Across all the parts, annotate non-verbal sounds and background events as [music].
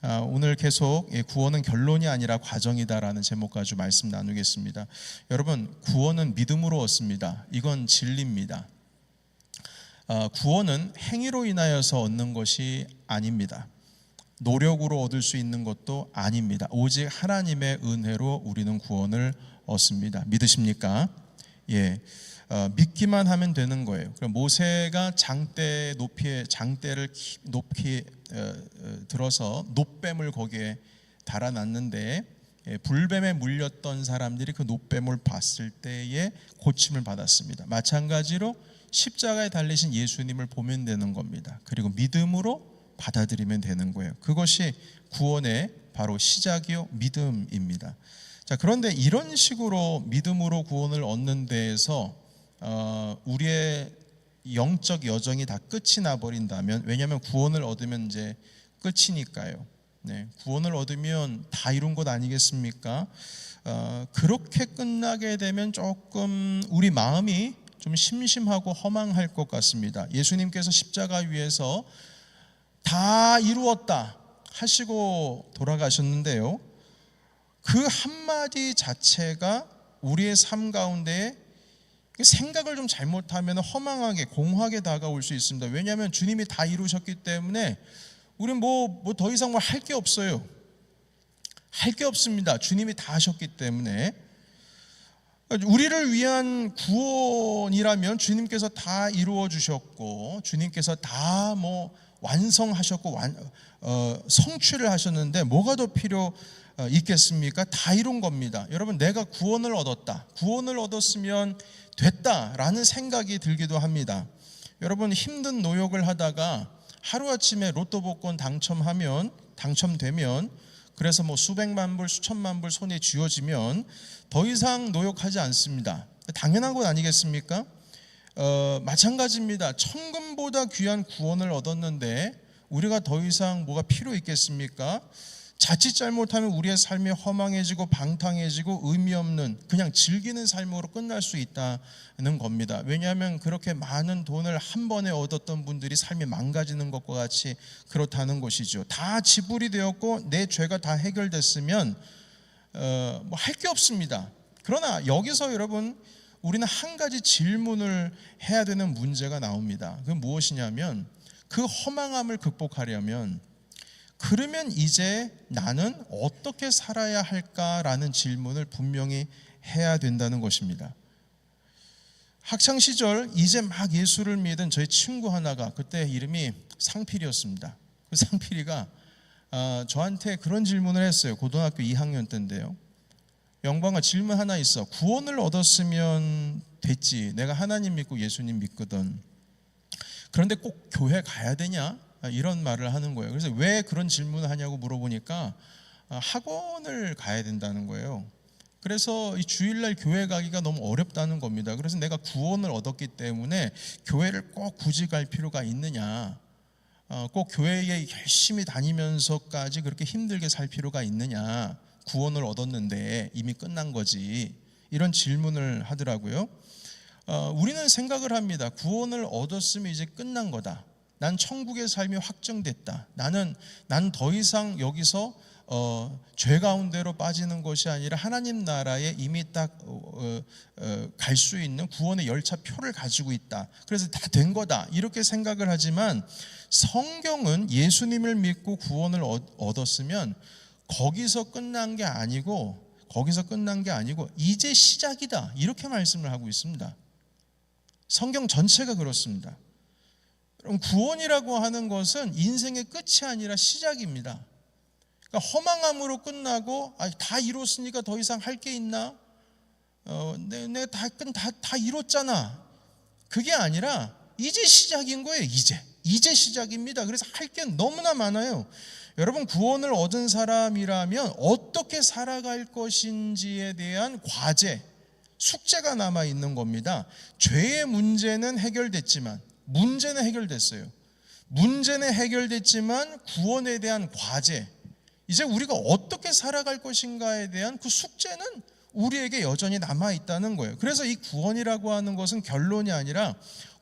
아, 오늘 계속 예, 구원은 결론이 아니라 과정이다라는 제목 가지고 말씀 나누겠습니다. 여러분 구원은 믿음으로 얻습니다. 이건 진리입니다. 아, 구원은 행위로 인하여서 얻는 것이 아닙니다. 노력으로 얻을 수 있는 것도 아닙니다. 오직 하나님의 은혜로 우리는 구원을 얻습니다. 믿으십니까? 예. 어, 믿기만 하면 되는 거예요. 그럼 모세가 장대 높이에 장대를 높이 어, 어, 들어서 노뱀을 거기에 달아놨는데 예, 불뱀에 물렸던 사람들이 그 노뱀을 봤을 때에 고침을 받았습니다. 마찬가지로 십자가에 달리신 예수님을 보면 되는 겁니다. 그리고 믿음으로 받아들이면 되는 거예요. 그것이 구원의 바로 시작이요 믿음입니다. 자 그런데 이런 식으로 믿음으로 구원을 얻는 데에서 어, 우리의 영적 여정이 다 끝이 나 버린다면 왜냐하면 구원을 얻으면 이제 끝이니까요. 네, 구원을 얻으면 다 이룬 것 아니겠습니까? 어, 그렇게 끝나게 되면 조금 우리 마음이 좀 심심하고 허망할 것 같습니다. 예수님께서 십자가 위에서 다 이루었다 하시고 돌아가셨는데요. 그 한마디 자체가 우리의 삶 가운데 생각을 좀 잘못하면 허망하게 공허하게 다가올 수 있습니다. 왜냐하면 주님이 다 이루셨기 때문에 우리는 뭐뭐 더 이상 뭐 할 게 없어요. 할 게 없습니다. 주님이 다 하셨기 때문에 우리를 위한 구원이라면 주님께서 다 이루어 주셨고 주님께서 다뭐 완성하셨고 완, 어, 성취를 하셨는데 뭐가 더 필요 어, 있겠습니까? 다 이룬 겁니다. 여러분 내가 구원을 얻었다. 구원을 얻었으면 됐다라는 생각이 들기도 합니다. 여러분 힘든 노역을 하다가 하루아침에 로또 복권 당첨하면 당첨되면 그래서 뭐 수백만 불, 수천만 불 손에 쥐어지면 더 이상 노역하지 않습니다. 당연한 것 아니겠습니까? 어, 마찬가지입니다. 천금보다 귀한 구원을 얻었는데 우리가 더 이상 뭐가 필요 있겠습니까? 자칫 잘못하면 우리의 삶이 허망해지고 방탕해지고 의미 없는 그냥 즐기는 삶으로 끝날 수 있다는 겁니다. 왜냐하면 그렇게 많은 돈을 한 번에 얻었던 분들이 삶이 망가지는 것과 같이 그렇다는 것이죠. 다 지불이 되었고 내 죄가 다 해결됐으면 어, 뭐 할 게 없습니다. 그러나 여기서 여러분 우리는 한 가지 질문을 해야 되는 문제가 나옵니다. 그 무엇이냐면 그 허망함을 극복하려면 그러면 이제 나는 어떻게 살아야 할까라는 질문을 분명히 해야 된다는 것입니다. 학창 시절 이제 막 예수를 믿은 저희 친구 하나가 그때 이름이 상필이었습니다. 그 상필이가 어, 저한테 그런 질문을 했어요. 고등학교 2학년 때인데요. 영광아 질문 하나 있어. 구원을 얻었으면 됐지. 내가 하나님 믿고 예수님 믿거든. 그런데 꼭 교회 가야 되냐? 아, 이런 말을 하는 거예요. 그래서 왜 그런 질문을 하냐고 물어보니까 아, 학원을 가야 된다는 거예요. 그래서 이 주일날 교회 가기가 너무 어렵다는 겁니다. 그래서 내가 구원을 얻었기 때문에 교회를 꼭 굳이 갈 필요가 있느냐? 어, 꼭 교회에 열심히 다니면서까지 그렇게 힘들게 살 필요가 있느냐? 구원을 얻었는데 이미 끝난 거지. 이런 질문을 하더라고요. 어, 우리는 생각을 합니다. 구원을 얻었으면 이제 끝난 거다. 난 천국의 삶이 확정됐다. 나는 난 더 이상 여기서 어, 죄 가운데로 빠지는 것이 아니라 하나님 나라에 이미 딱 갈수 어, 어, 있는 구원의 열차 표를 가지고 있다. 그래서 다 된 거다. 이렇게 생각을 하지만 성경은 예수님을 믿고 구원을 얻었으면 거기서 끝난 게 아니고 거기서 끝난 게 아니고 이제 시작이다. 이렇게 말씀을 하고 있습니다. 성경 전체가 그렇습니다. 그럼 구원이라고 하는 것은 인생의 끝이 아니라 시작입니다. 그러니까 허망함으로 끝나고 아, 다 이뤘으니까 더 이상 할 게 있나? 어, 내가 다, 다, 다 이뤘잖아. 그게 아니라 이제 시작인 거예요. 이제 이제 시작입니다. 그래서 할 게 너무나 많아요. 여러분 구원을 얻은 사람이라면 어떻게 살아갈 것인지에 대한 과제, 숙제가 남아 있는 겁니다. 죄의 문제는 해결됐지만 문제는 해결됐어요. 문제는 해결됐지만 구원에 대한 과제, 이제 우리가 어떻게 살아갈 것인가에 대한 그 숙제는 우리에게 여전히 남아 있다는 거예요. 그래서 이 구원이라고 하는 것은 결론이 아니라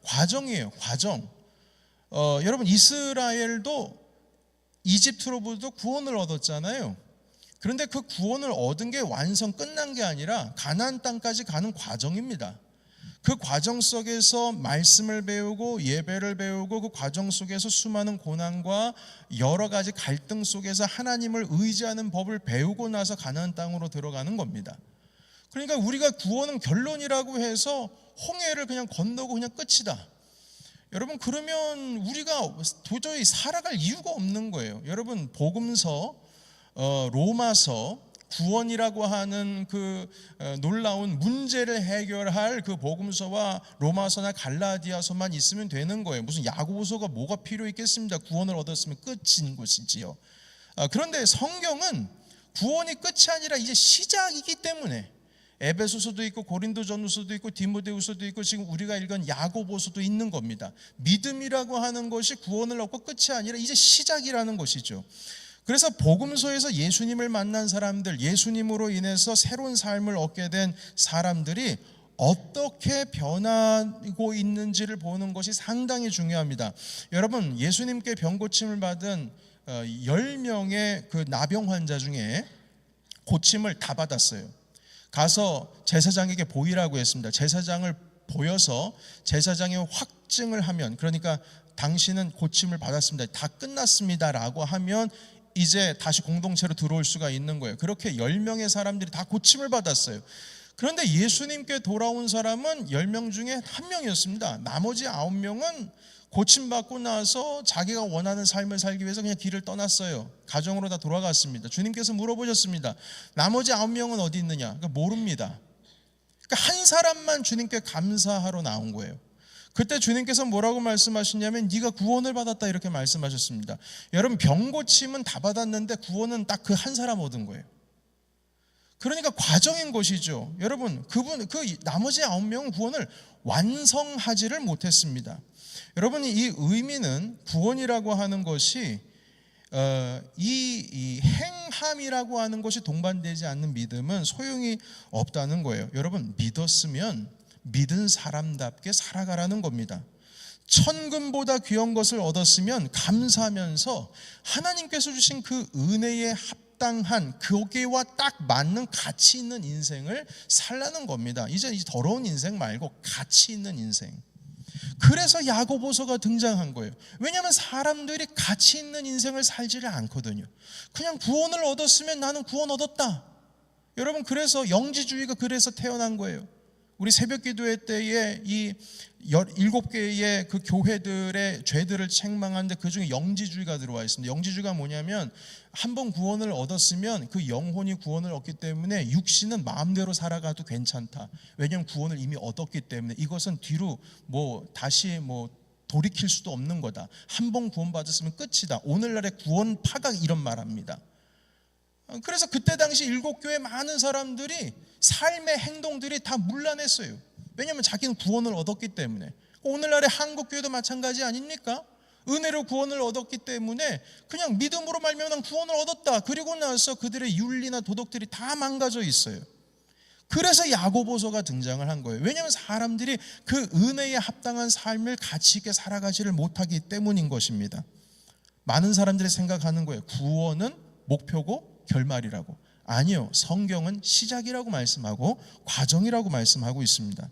과정이에요. 과정. 어, 여러분 이스라엘도 이집트로부터 구원을 얻었잖아요. 그런데 그 구원을 얻은 게 완성 끝난 게 아니라 가나안 땅까지 가는 과정입니다. 그 과정 속에서 말씀을 배우고 예배를 배우고 그 과정 속에서 수많은 고난과 여러 가지 갈등 속에서 하나님을 의지하는 법을 배우고 나서 가나안 땅으로 들어가는 겁니다. 그러니까 우리가 구원은 결론이라고 해서 홍해를 그냥 건너고 그냥 끝이다. 여러분 그러면 우리가 도저히 살아갈 이유가 없는 거예요. 여러분 복음서 어, 로마서 구원이라고 하는 그 어, 놀라운 문제를 해결할 그 복음서와 로마서나 갈라디아서만 있으면 되는 거예요. 무슨 야고보서가 뭐가 필요 있겠습니다. 구원을 얻었으면 끝인 것이지요. 아, 그런데 성경은 구원이 끝이 아니라 이제 시작이기 때문에 에베소서도 있고 고린도전후서도 있고 디모데후서도 있고 지금 우리가 읽은 야고보서도 있는 겁니다. 믿음이라고 하는 것이 구원을 얻고 끝이 아니라 이제 시작이라는 것이죠. 그래서 복음서에서 예수님을 만난 사람들, 예수님으로 인해서 새로운 삶을 얻게 된 사람들이 어떻게 변하고 있는지를 보는 것이 상당히 중요합니다. 여러분, 예수님께 병 고침을 받은 10명의 그 나병 환자 중에 고침을 다 받았어요. 가서 제사장에게 보이라고 했습니다. 제사장을 보여서 제사장이 확증을 하면 그러니까 당신은 고침을 받았습니다. 다 끝났습니다라고 하면 이제 다시 공동체로 들어올 수가 있는 거예요. 그렇게 10명의 사람들이 다 고침을 받았어요. 그런데 예수님께 돌아온 사람은 10명 중에 한 명이었습니다. 나머지 9명은 고침받고 나서 자기가 원하는 삶을 살기 위해서 그냥 길을 떠났어요. 가정으로 다 돌아갔습니다. 주님께서 물어보셨습니다. 나머지 9명은 어디 있느냐? 그러니까 모릅니다. 그러니까 한 사람만 주님께 감사하러 나온 거예요. 그때 주님께서 뭐라고 말씀하시냐면 네가 구원을 받았다 이렇게 말씀하셨습니다. 여러분 병 고침은 다 받았는데 구원은 딱 그 한 사람 얻은 거예요. 그러니까 과정인 것이죠. 여러분 그분 그 나머지 아홉 명은 구원을 완성하지를 못했습니다. 여러분 이 의미는 구원이라고 하는 것이 어, 이, 이 행함이라고 하는 것이 동반되지 않는 믿음은 소용이 없다는 거예요. 여러분 믿었으면 믿은 사람답게 살아가라는 겁니다. 천금보다 귀한 것을 얻었으면 감사하면서 하나님께서 주신 그 은혜에 합 당한 거기와 딱 맞는 가치 있는 인생을 살라는 겁니다. 이제 이 더러운 인생 말고 가치 있는 인생. 그래서 야고보서가 등장한 거예요. 왜냐하면 사람들이 가치 있는 인생을 살지를 않거든요. 그냥 구원을 얻었으면 나는 구원 얻었다. 여러분 그래서 영지주의가 그래서 태어난 거예요. 우리 새벽 기도회 때에 이 일곱 개의 그 교회들의 죄들을 책망하는데 그 중에 영지주의가 들어와 있습니다. 영지주의가 뭐냐면 한 번 구원을 얻었으면 그 영혼이 구원을 얻기 때문에 육신은 마음대로 살아가도 괜찮다. 왜냐하면 구원을 이미 얻었기 때문에 이것은 뒤로 뭐 다시 뭐 돌이킬 수도 없는 거다. 한 번 구원 받았으면 끝이다. 오늘날의 구원 파각 이런 말합니다. 그래서 그때 당시 일곱 교회 많은 사람들이 삶의 행동들이 다 문란했어요. 왜냐하면 자기는 구원을 얻었기 때문에. 오늘날의 한국 교회도 마찬가지 아닙니까? 은혜로 구원을 얻었기 때문에 그냥 믿음으로 말면 구원을 얻었다. 그리고 나서 그들의 윤리나 도덕들이 다 망가져 있어요. 그래서 야고보서가 등장을 한 거예요. 왜냐하면 사람들이 그 은혜에 합당한 삶을 가치 있게 살아가지를 못하기 때문인 것입니다. 많은 사람들이 생각하는 거예요. 구원은 목표고 결말이라고. 아니요. 성경은 시작이라고 말씀하고 과정이라고 말씀하고 있습니다.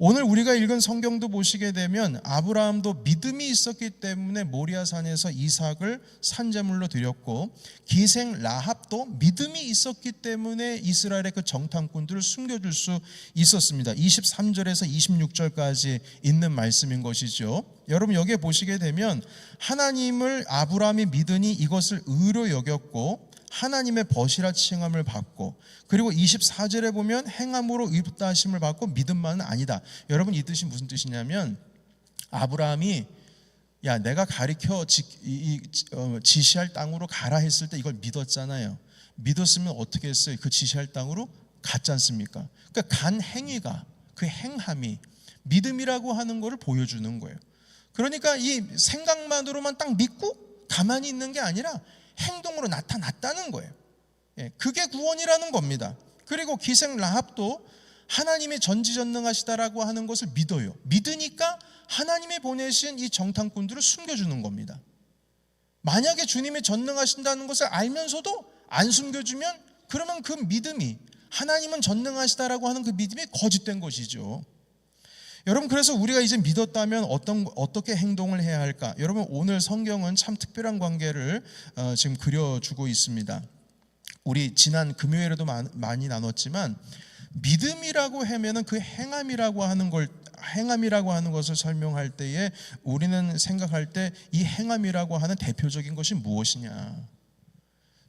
오늘 우리가 읽은 성경도 보시게 되면 아브라함도 믿음이 있었기 때문에 모리아산에서 이삭을 산제물로 드렸고 기생 라합도 믿음이 있었기 때문에 이스라엘의 그 정탐꾼들을 숨겨줄 수 있었습니다. 23절에서 26절까지 있는 말씀인 것이죠. 여러분 여기에 보시게 되면 하나님을 아브라함이 믿으니 이것을 의로 여겼고 하나님의 벗이라 칭함을 받고 그리고 24절에 보면 행함으로 의롭다 하심을 받고 믿음만은 아니다. 여러분 이 뜻이 무슨 뜻이냐면 아브라함이 야 내가 가리켜 지, 이, 어, 지시할 땅으로 가라 했을 때 이걸 믿었잖아요. 믿었으면 어떻게 했어요? 그 지시할 땅으로 갔지 않습니까? 그러니까 간 행위가 그 행함이 믿음이라고 하는 것을 보여주는 거예요. 그러니까 이 생각만으로만 딱 믿고 가만히 있는 게 아니라 행동으로 나타났다는 거예요. 예, 그게 구원이라는 겁니다. 그리고 기생 라합도 하나님이 전지전능하시다라고 하는 것을 믿어요. 믿으니까 하나님이 보내신 이 정탐꾼들을 숨겨주는 겁니다. 만약에 주님이 전능하신다는 것을 알면서도 안 숨겨주면 그러면 그 믿음이 하나님은 전능하시다라고 하는 그 믿음이 거짓된 것이죠. 여러분 그래서 우리가 이제 믿었다면 어떤 어떻게 행동을 해야 할까? 여러분 오늘 성경은 참 특별한 관계를 어, 지금 그려주고 있습니다. 우리 지난 금요일에도 많이 나눴지만 믿음이라고 하면은 그 행함이라고 하는 걸 행함이라고 하는 것을 설명할 때에 우리는 생각할 때 이 행함이라고 하는 대표적인 것이 무엇이냐?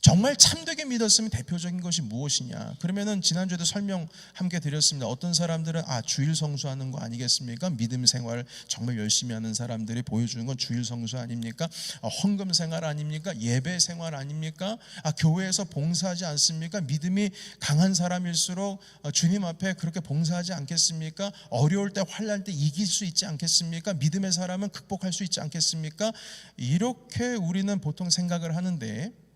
정말 참되게 믿었으면 대표적인 것이 무엇이냐? 그러면은 지난주에도 설명 함께 드렸습니다. 어떤 사람들은 아 주일 성수하는 거 아니겠습니까? 믿음 생활 정말 열심히 하는 사람들이 보여주는 건 주일 성수 아닙니까? 아, 헌금 생활 아닙니까? 예배 생활 아닙니까? 아 교회에서 봉사하지 않습니까? 믿음이 강한 사람일수록 아, 주님 앞에 그렇게 봉사하지 않겠습니까? 어려울 때 환난 때 이길 수 있지 않겠습니까? 믿음의 사람은 극복할 수 있지 않겠습니까? 이렇게 우리는 보통 생각을 하는데.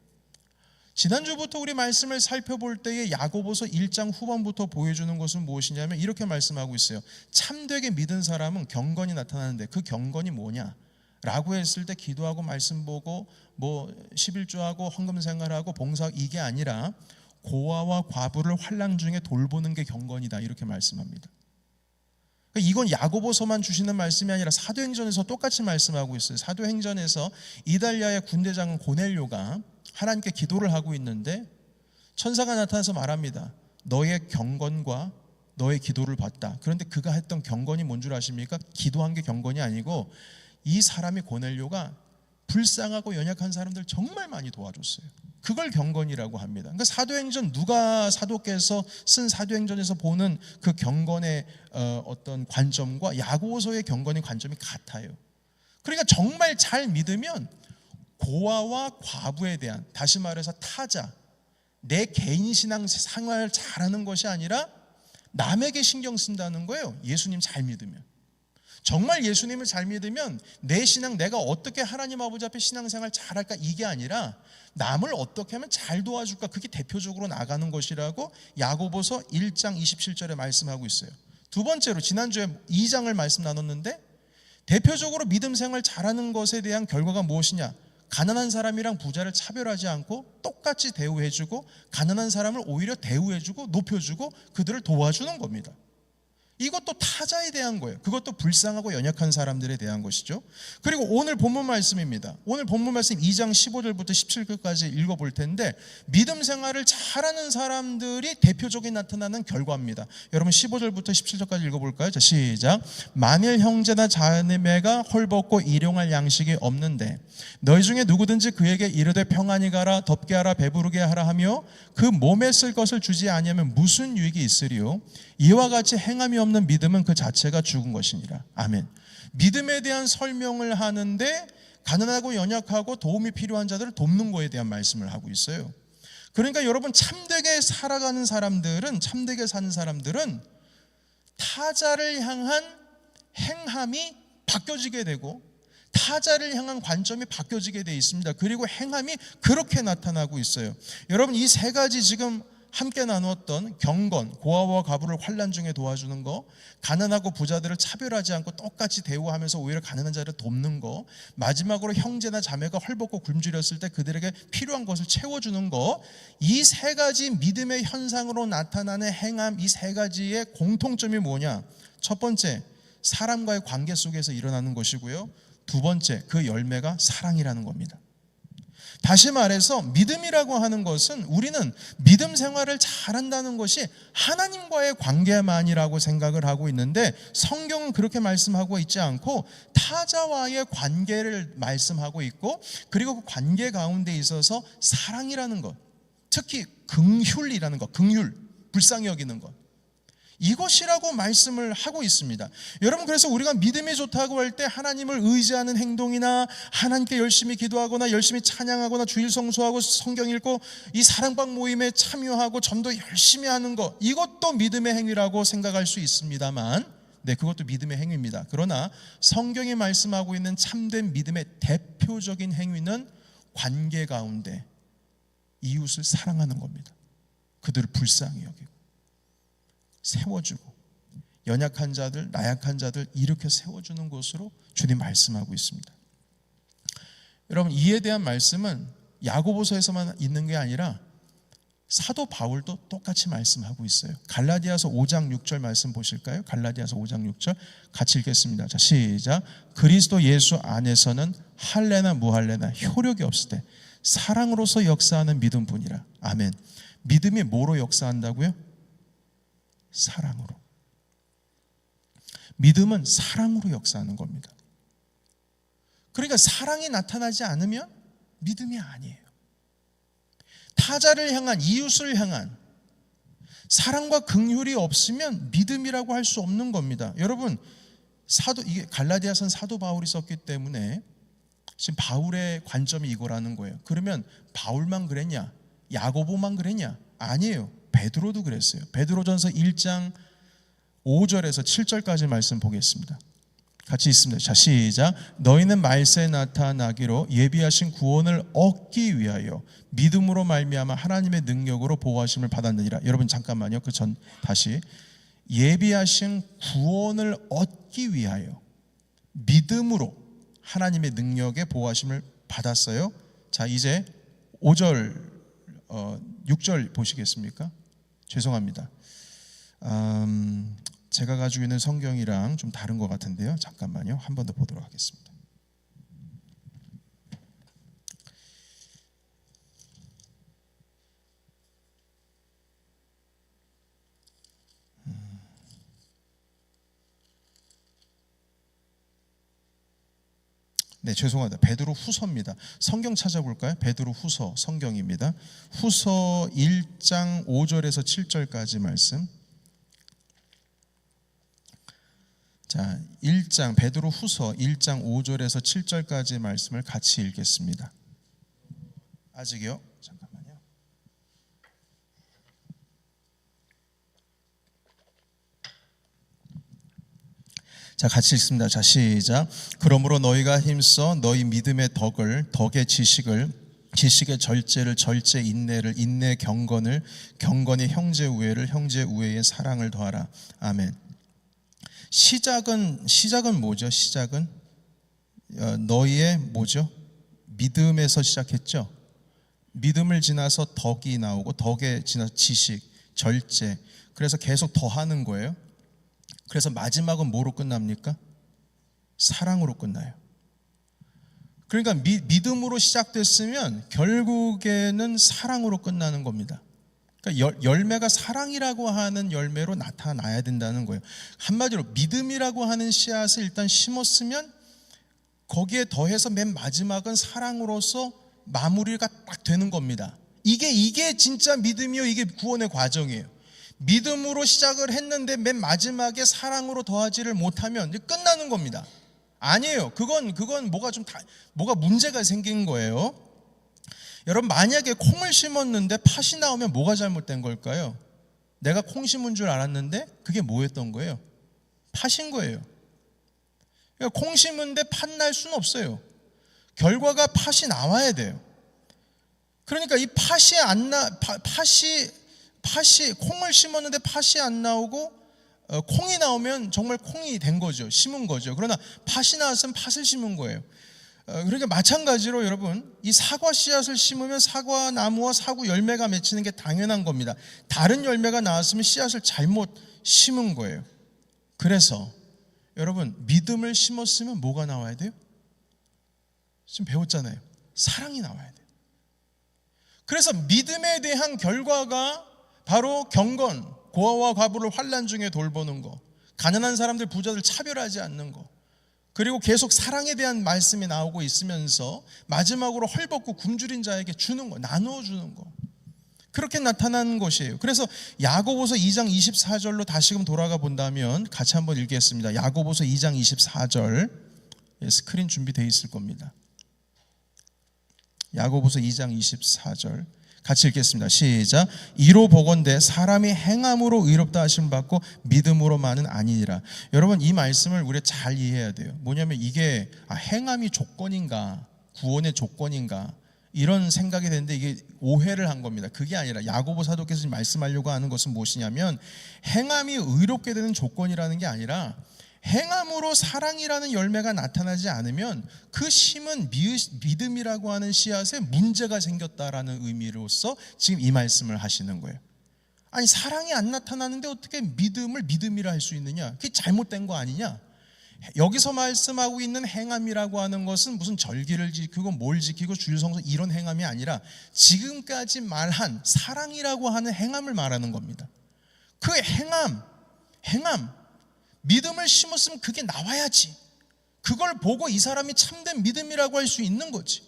지난주부터 우리 말씀을 살펴볼 때에 야고보서 1장 후반부터 보여주는 것은 무엇이냐면 이렇게 말씀하고 있어요. 참되게 믿은 사람은 경건이 나타나는데 그 경건이 뭐냐? 라고 했을 때 기도하고 말씀 보고 뭐 11조하고 헌금 생활하고 봉사 이게 아니라 고아와 과부를 환lang 중에 돌보는 게 경건이다 이렇게 말씀합니다. 그러니까 이건 야고보서만 주시는 말씀이 아니라 사도행전에서 똑같이 말씀하고 있어요. 사도행전에서 이달리아의 군대장 고넬료가 하나님께 기도를 하고 있는데 천사가 나타나서 말합니다. 너의 경건과 너의 기도를 봤다. 그런데 그가 했던 경건이 뭔 줄 아십니까? 기도한 게 경건이 아니고 이 사람이 고넬료가 불쌍하고 연약한 사람들 정말 많이 도와줬어요. 그걸 경건이라고 합니다. 그러니까 사도행전 누가 사도께서 쓴 사도행전에서 보는 그 경건의 어, 어떤 관점과 야고보서의 경건의 관점이 같아요. 그러니까 정말 잘 믿으면 고아와 과부에 대한 다시 말해서 타자 내 개인 신앙 생활 잘하는 것이 아니라 남에게 신경 쓴다는 거예요. 예수님 잘 믿으면. 정말 예수님을 잘 믿으면 내 신앙 내가 어떻게 하나님 아버지 앞에 신앙생활 잘할까 이게 아니라 남을 어떻게 하면 잘 도와줄까 그게 대표적으로 나가는 것이라고 야고보서 1장 27절에 말씀하고 있어요. 두 번째로 지난주에 2장을 말씀 나눴는데 대표적으로 믿음 생활 잘하는 것에 대한 결과가 무엇이냐? 가난한 사람이랑 부자를 차별하지 않고 똑같이 대우해주고 가난한 사람을 오히려 대우해주고 높여주고 그들을 도와주는 겁니다. 이것도 타자에 대한 거예요. 그것도 불쌍하고 연약한 사람들에 대한 것이죠. 그리고 오늘 본문 말씀입니다. 오늘 본문 말씀 2장 15절부터 17절까지 읽어볼 텐데 믿음 생활을 잘하는 사람들이 대표적인 나타나는 결과입니다. 여러분 15절부터 17절까지 읽어볼까요? 자, 시작. 만일 형제나 자매가 헐벗고 일용할 양식이 없는데 너희 중에 누구든지 그에게 이르되 평안히 가라 덥게 하라 배부르게 하라 하며 그 몸에 쓸 것을 주지 아니하면 무슨 유익이 있으리요? 이와 같이 행함이 없는 믿음은 그 자체가 죽은 것이니라. 아멘. 믿음에 대한 설명을 하는데 가난하고 연약하고 도움이 필요한 자들을 돕는 것에 대한 말씀을 하고 있어요. 그러니까 여러분 참되게 살아가는 사람들은 참되게 사는 사람들은 타자를 향한 행함이 바뀌어지게 되고 타자를 향한 관점이 바뀌어지게 되어 있습니다. 그리고 행함이 그렇게 나타나고 있어요. 여러분 이 세 가지 지금 함께 나누었던 경건, 고아와 가부를 환란 중에 도와주는 거, 가난하고 부자들을 차별하지 않고 똑같이 대우하면서 오히려 가난한 자를 돕는 거, 마지막으로 형제나 자매가 헐벗고 굶주렸을 때 그들에게 필요한 것을 채워주는 거, 이 세 가지 믿음의 현상으로 나타나는 행함, 이 세 가지의 공통점이 뭐냐? 첫 번째, 사람과의 관계 속에서 일어나는 것이고요. 두 번째, 그 열매가 사랑이라는 겁니다. 다시 말해서 믿음이라고 하는 것은 우리는 믿음 생활을 잘한다는 것이 하나님과의 관계만이라고 생각을 하고 있는데 성경은 그렇게 말씀하고 있지 않고 타자와의 관계를 말씀하고 있고 그리고 그 관계 가운데 있어서 사랑이라는 것, 특히 긍휼이라는 것, 긍휼, 불쌍히 여기는 것. 이것이라고 말씀을 하고 있습니다. 여러분 그래서 우리가 믿음이 좋다고 할 때 하나님을 의지하는 행동이나 하나님께 열심히 기도하거나 열심히 찬양하거나 주일 성수하고 성경 읽고 이 사랑방 모임에 참여하고 전도 열심히 하는 것 이것도 믿음의 행위라고 생각할 수 있습니다만 네, 그것도 믿음의 행위입니다. 그러나 성경이 말씀하고 있는 참된 믿음의 대표적인 행위는 관계 가운데 이웃을 사랑하는 겁니다. 그들을 불쌍히 여기고 세워주고 연약한 자들, 나약한 자들 이렇게 세워주는 것으로 주님 말씀하고 있습니다. 여러분 이에 대한 말씀은 야고보서에서만 있는 게 아니라 사도 바울도 똑같이 말씀하고 있어요. 갈라디아서 5장 6절 말씀 보실까요? 갈라디아서 5장 6절 같이 읽겠습니다. 자, 시작. 그리스도 예수 안에서는 할례나 무할례나 효력이 없을 때 사랑으로서 역사하는 믿음뿐이라. 아멘. 믿음이 뭐로 역사한다고요? 사랑으로. 믿음은 사랑으로 역사하는 겁니다. 그러니까 사랑이 나타나지 않으면 믿음이 아니에요. 타자를 향한 이웃을 향한 사랑과 긍휼이 없으면 믿음이라고 할 수 없는 겁니다. 여러분 사도 이게 갈라디아선 사도 바울이 썼기 때문에 지금 바울의 관점이 이거라는 거예요. 그러면 바울만 그랬냐? 야고보만 그랬냐? 아니에요. 베드로도 그랬어요. 베드로전서 1장 5절에서 7절까지 말씀 보겠습니다. 같이 있습니다. 자, 시작. 너희는 말세에 나타나기로 예비하신 구원을 얻기 위하여 믿음으로 말미암아 하나님의 능력으로 보호하심을 받았느니라. 여러분 잠깐만요. 그 전 다시 예비하신 구원을 얻기 위하여 믿음으로 하나님의 능력에 보호하심을 받았어요. 자, 이제 5절 어, 6절 보시겠습니까? 죄송합니다. 음, 제가 가지고 있는 성경이랑 좀 다른 것 같은데요. 잠깐만요. 한 번 더 보도록 하겠습니다. 네, 죄송합니다. 베드로 후서입니다. 성경 찾아볼까요? 베드로 후서 성경입니다. 후서 1장 5절에서 7절까지 말씀. 자, 1장 베드로 후서 1장 5절에서 7절까지 말씀을 같이 읽겠습니다. 아직이요? 잠깐만요. 자, 같이 읽습니다. 자, 시작. 그러므로 너희가 힘써 너희 믿음의 덕을 덕의 지식을 지식의 절제를 절제 인내를 인내 경건을 경건의 형제 우애를 형제 우애의 사랑을 더하라. 아멘. 시작은 시작은 뭐죠? 시작은 어, 너희의 뭐죠? 믿음에서 시작했죠. 믿음을 지나서 덕이 나오고 덕에 지나 지식, 절제. 그래서 계속 더하는 거예요. 그래서 마지막은 뭐로 끝납니까? 사랑으로 끝나요. 그러니까 미, 믿음으로 시작됐으면 결국에는 사랑으로 끝나는 겁니다. 그러니까 열 매가 사랑이라고 하는 열매로 나타나야 된다는 거예요. 한마디로 믿음이라고 하는 씨앗을 일단 심었으면 거기에 더해서 맨 마지막은 사랑으로서 마무리가 딱 되는 겁니다. 이게 이게 진짜 믿음이요. 이게 구원의 과정이에요. 믿음으로 시작을 했는데 맨 마지막에 사랑으로 더하지를 못하면 끝나는 겁니다. 아니에요. 그건 그건 뭐가 좀 다, 뭐가 문제가 생긴 거예요. 여러분 만약에 콩을 심었는데 팥이 나오면 뭐가 잘못된 걸까요? 내가 콩 심은 줄 알았는데 그게 뭐였던 거예요? 팥인 거예요. 그러니까 콩 심은데 팥 날 수는 없어요. 결과가 팥이 나와야 돼요. 그러니까 이 팥이 안 나, 팥이 팥이 콩을 심었는데 팥이 안 나오고 어, 콩이 나오면 정말 콩이 된 거죠. 심은 거죠. 그러나 팥이 나왔으면 팥을 심은 거예요. 어, 그러니까 마찬가지로 여러분 이 사과 씨앗을 심으면 사과 나무와 사구 열매가 맺히는 게 당연한 겁니다. 다른 열매가 나왔으면 씨앗을 잘못 심은 거예요. 그래서 여러분 믿음을 심었으면 뭐가 나와야 돼요? 지금 배웠잖아요. 사랑이 나와야 돼요. 그래서 믿음에 대한 결과가 바로 경건, 고아와 과부를 환란 중에 돌보는 거, 가난한 사람들 부자들 차별하지 않는 거, 그리고 계속 사랑에 대한 말씀이 나오고 있으면서 마지막으로 헐벗고 굶주린 자에게 주는 거, 나누어 주는 거. 그렇게 나타나는 것이에요. 그래서 야고보서 2장 24절로 다시금 돌아가 본다면 같이 한번 읽겠습니다. 야고보서 2장 24절 예, 스크린 준비되어 있을 겁니다. 야고보서 2장 24절 같이 읽겠습니다. 시작. 이로 보건대 사람이 행함으로 의롭다 하심 받고 믿음으로만은 아니니라. 여러분 이 말씀을 우리 잘 이해해야 돼요. 뭐냐면 이게 아, 행함이 조건인가 구원의 조건인가 이런 생각이 되는데 이게 오해를 한 겁니다. 그게 아니라 야고보 사도께서 말씀하려고 하는 것은 무엇이냐면 행함이 의롭게 되는 조건이라는 게 아니라 행함으로 사랑이라는 열매가 나타나지 않으면 그 심은 미- 믿음이라고 하는 씨앗에 문제가 생겼다라는 의미로서 지금 이 말씀을 하시는 거예요. 아니 사랑이 안 나타나는데 어떻게 믿음을 믿음이라 할 수 있느냐? 그게 잘못된 거 아니냐? 여기서 말씀하고 있는 행함이라고 하는 것은 무슨 절기를 지키고 뭘 지키고 주일 성수 이런 행함이 아니라 지금까지 말한 사랑이라고 하는 행함을 말하는 겁니다. 그 행함, 행함, 믿음을 심었으면 그게 나와야지. 그걸 보고 이 사람이 참된 믿음이라고 할 수 있는 거지.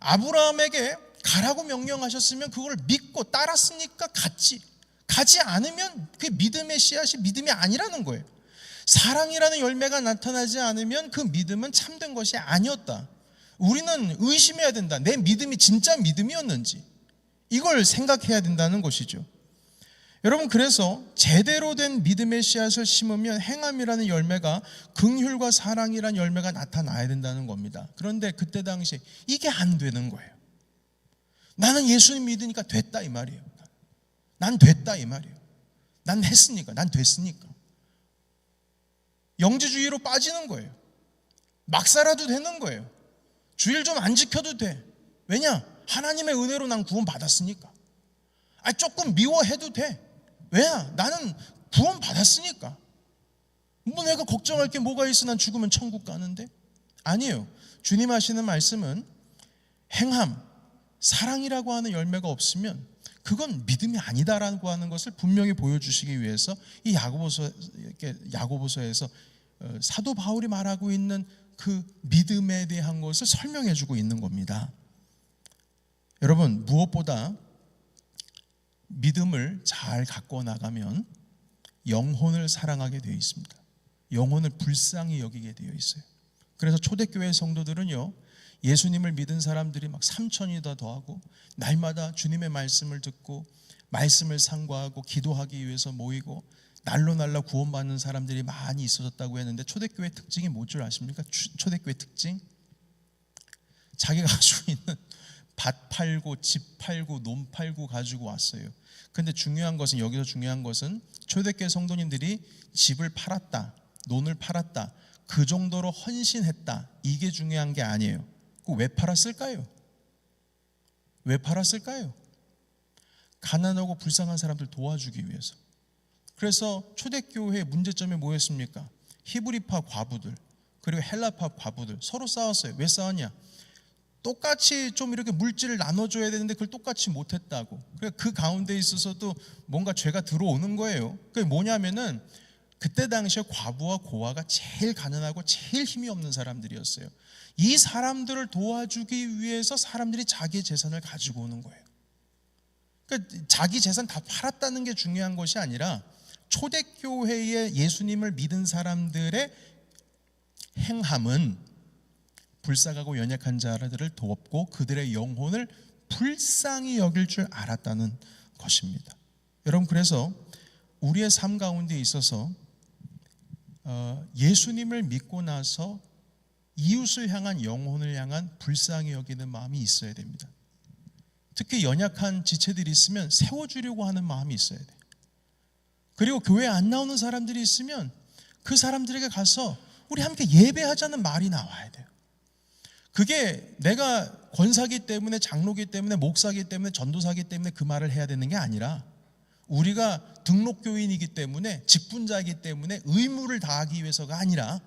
아브라함에게 가라고 명령하셨으면 그걸 믿고 따랐으니까 갔지. 가지 않으면 그 믿음의 씨앗이 믿음이 아니라는 거예요. 사랑이라는 열매가 나타나지 않으면 그 믿음은 참된 것이 아니었다. 우리는 의심해야 된다. 내 믿음이 진짜 믿음이었는지. 이걸 생각해야 된다는 것이죠. 여러분 그래서 제대로 된 믿음의 씨앗을 심으면 행함이라는 열매가 긍휼과 사랑이라는 열매가 나타나야 된다는 겁니다. 그런데 그때 당시 이게 안 되는 거예요. 나는 예수님 믿으니까 됐다 이 말이에요. 난 됐다 이 말이에요. 난 했으니까, 난 됐으니까. 영지주의로 빠지는 거예요. 막 살아도 되는 거예요. 주일 좀 안 지켜도 돼. 왜냐? 하나님의 은혜로 난 구원 받았으니까. 아 조금 미워해도 돼. 왜냐? 나는 구원 받았으니까. 뭐 내가 걱정할 게 뭐가 있어? 난 죽으면 천국 가는데? 아니에요. 주님 하시는 말씀은 행함, 사랑이라고 하는 열매가 없으면 그건 믿음이 아니다라고 하는 것을 분명히 보여주시기 위해서 이 야고보서 야고보서에서 어, 사도 바울이 말하고 있는 그 믿음에 대한 것을 설명해주고 있는 겁니다. 여러분 무엇보다 믿음을 잘 갖고 나가면 영혼을 사랑하게 되어 있습니다. 영혼을 불쌍히 여기게 되어 있어요. 그래서 초대교회 성도들은요, 예수님을 믿은 사람들이 막 삼천이 더 더하고, 날마다 주님의 말씀을 듣고, 말씀을 상고하고, 기도하기 위해서 모이고, 날로 날로 구원받는 사람들이 많이 있어졌다고 했는데, 초대교회 특징이 뭔줄 아십니까? 초- 초대교회 특징? 자기가 가지고 있는 [laughs] 밭 팔고, 집 팔고, 논 팔고 가지고 왔어요. 근데 중요한 것은, 여기서 중요한 것은, 초대교회 성도님들이 집을 팔았다, 논을 팔았다, 그 정도로 헌신했다. 이게 중요한 게 아니에요. 그왜 팔았을까요? 왜 팔았을까요? 가난하고 불쌍한 사람들 도와주기 위해서. 그래서 초대교회의 문제점이 뭐였습니까? 히브리파 과부들 그리고 헬라파 과부들 서로 싸웠어요. 왜 싸웠냐? 똑같이 좀 이렇게 물질을 나눠줘야 되는데 그걸 똑같이 못했다고. 그그 가운데 있어서도 뭔가 죄가 들어오는 거예요. 그게 뭐냐면은 그때 당시에 과부와 고아가 제일 가난하고 제일 힘이 없는 사람들이었어요. 이 사람들을 도와주기 위해서 사람들이 자기 재산을 가지고 오는 거예요. 그러니까 자기 재산 다 팔았다는 게 중요한 것이 아니라 초대교회에 예수님을 믿은 사람들의 행함은 불쌍하고 연약한 자들을 돕고 그들의 영혼을 불쌍히 여길 줄 알았다는 것입니다. 여러분 그래서 우리의 삶 가운데 있어서 어, 예수님을 믿고 나서 이웃을 향한 영혼을 향한 불쌍히 여기는 마음이 있어야 됩니다. 특히 연약한 지체들이 있으면 세워주려고 하는 마음이 있어야 돼. 그리고 교회 안 나오는 사람들이 있으면 그 사람들에게 가서 우리 함께 예배하자는 말이 나와야 돼요. 그게 내가 권사기 때문에 장로기 때문에 목사기 때문에 전도사기 때문에 그 말을 해야 되는 게 아니라 우리가 등록교인이기 때문에 직분자이기 때문에 의무를 다하기 위해서가 아니라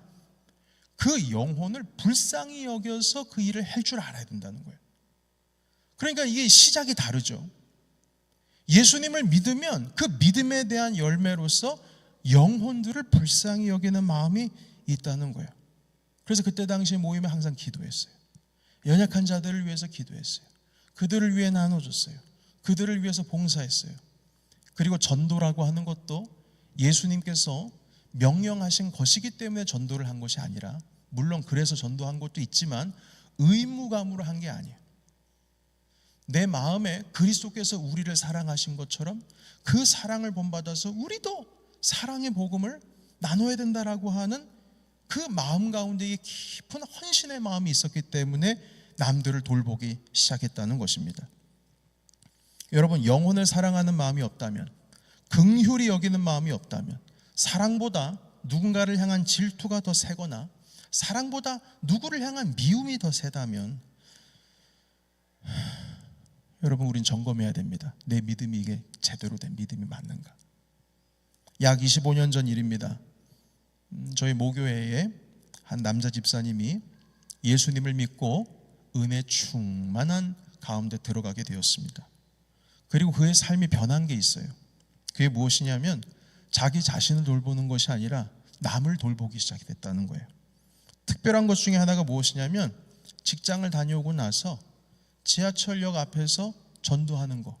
그 영혼을 불쌍히 여겨서 그 일을 할 줄 알아야 된다는 거예요. 그러니까 이게 시작이 다르죠. 예수님을 믿으면 그 믿음에 대한 열매로서 영혼들을 불쌍히 여기는 마음이 있다는 거예요. 그래서 그때 당시에 모임에 항상 기도했어요. 연약한 자들을 위해서 기도했어요. 그들을 위해 나눠줬어요. 그들을 위해서 봉사했어요. 그리고 전도라고 하는 것도 예수님께서 명령하신 것이기 때문에 전도를 한 것이 아니라 물론 그래서 전도한 것도 있지만 의무감으로 한 게 아니에요. 내 마음에 그리스도께서 우리를 사랑하신 것처럼 그 사랑을 본받아서 우리도 사랑의 복음을 나눠야 된다라고 하는 그 마음 가운데에 깊은 헌신의 마음이 있었기 때문에 남들을 돌보기 시작했다는 것입니다. 여러분 영혼을 사랑하는 마음이 없다면 긍휼히 여기는 마음이 없다면 사랑보다 누군가를 향한 질투가 더 세거나 사랑보다 누구를 향한 미움이 더 세다면 여러분 우린 점검해야 됩니다. 내 믿음이 이게 제대로 된 믿음이 맞는가? 약 25년 전 일입니다. 음, 저희 모교회에 한 남자 집사님이 예수님을 믿고 은혜 충만한 가운데 들어가게 되었습니다. 그리고 그의 삶이 변한 게 있어요. 그게 무엇이냐면 자기 자신을 돌보는 것이 아니라 남을 돌보기 시작이 됐다는 거예요. 특별한 것 중에 하나가 무엇이냐면 직장을 다녀오고 나서 지하철역 앞에서 전도하는 거.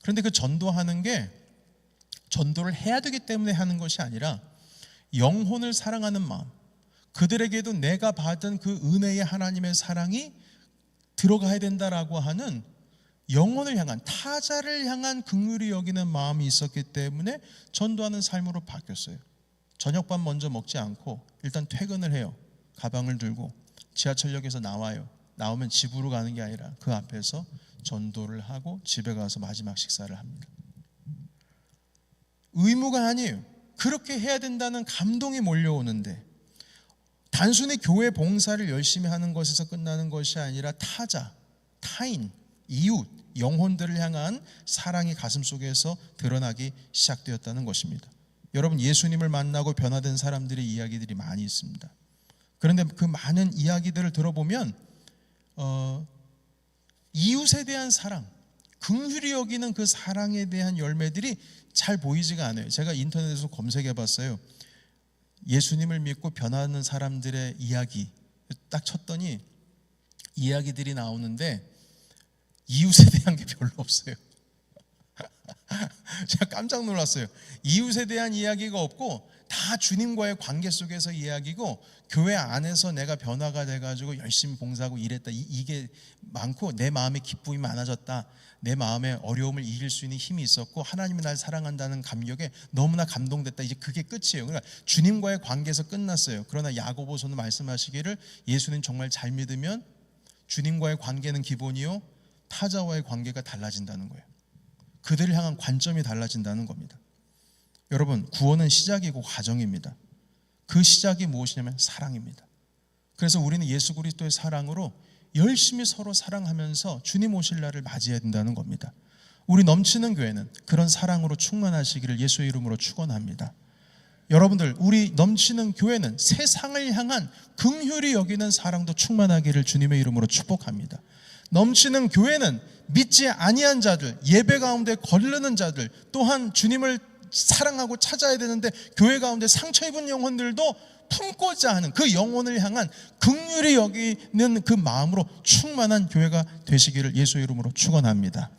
그런데 그 전도하는 게 전도를 해야 되기 때문에 하는 것이 아니라 영혼을 사랑하는 마음, 그들에게도 내가 받은 그 은혜의 하나님의 사랑이 들어가야 된다라고 하는 영혼을 향한 타자를 향한 긍휼히 여기는 마음이 있었기 때문에 전도하는 삶으로 바뀌었어요. 저녁밥 먼저 먹지 않고 일단 퇴근을 해요. 가방을 들고 지하철역에서 나와요. 나오면 집으로 가는 게 아니라 그 앞에서 전도를 하고 집에 가서 마지막 식사를 합니다. 의무가 아니에요. 그렇게 해야 된다는 감동이 몰려오는데 단순히 교회 봉사를 열심히 하는 것에서 끝나는 것이 아니라 타자, 타인, 이웃, 영혼들을 향한 사랑이 가슴 속에서 드러나기 시작되었다는 것입니다. 여러분 예수님을 만나고 변화된 사람들의 이야기들이 많이 있습니다. 그런데 그 많은 이야기들을 들어보면 어, 이웃에 대한 사랑, 긍휼히 여기는 그 사랑에 대한 열매들이 잘 보이지가 않아요. 제가 인터넷에서 검색해 봤어요. 예수님을 믿고 변하는 사람들의 이야기 딱 쳤더니 이야기들이 나오는데 이웃에 대한 게 별로 없어요. [laughs] 제가 깜짝 놀랐어요. 이웃에 대한 이야기가 없고 다 주님과의 관계 속에서 이야기고 교회 안에서 내가 변화가 돼가지고 열심히 봉사하고 일했다. 이, 게 많고 내 마음에 기쁨이 많아졌다. 내 마음에 어려움을 이길 수 있는 힘이 있었고 하나님이 날 사랑한다는 감격에 너무나 감동됐다. 이제 그게 끝이에요. 그러니까 주님과의 관계에서 끝났어요. 그러나 야고보서는 말씀하시기를 예수님 정말 잘 믿으면 주님과의 관계는 기본이요 타자와의 관계가 달라진다는 거예요. 그들을 향한 관점이 달라진다는 겁니다 여러분, 구원은 시작이고 과정입니다. 그 시작이 무엇이냐면 사랑입니다. 그래서 우리는 예수 그리스도의 사랑으로 열심히 서로 사랑하면서 주님 오실 날을 맞이해야 된다는 겁니다. 우리 넘치는 교회는 그런 사랑으로 충만하시기를 예수의 이름으로 축원합니다. 여러분들, 우리 넘치는 교회는 세상을 향한 긍휼히 여기는 사랑도 충만하기를 주님의 이름으로 축복합니다. 넘치는 교회는 믿지 아니한 자들, 예배 가운데 걸르는 자들, 또한 주님을 사랑하고 찾아야 되는데 교회 가운데 상처 입은 영혼들도 품고자 하는 그 영혼을 향한 극률이 여기는 그 마음으로 충만한 교회가 되시기를 예수 이름으로 축원합니다.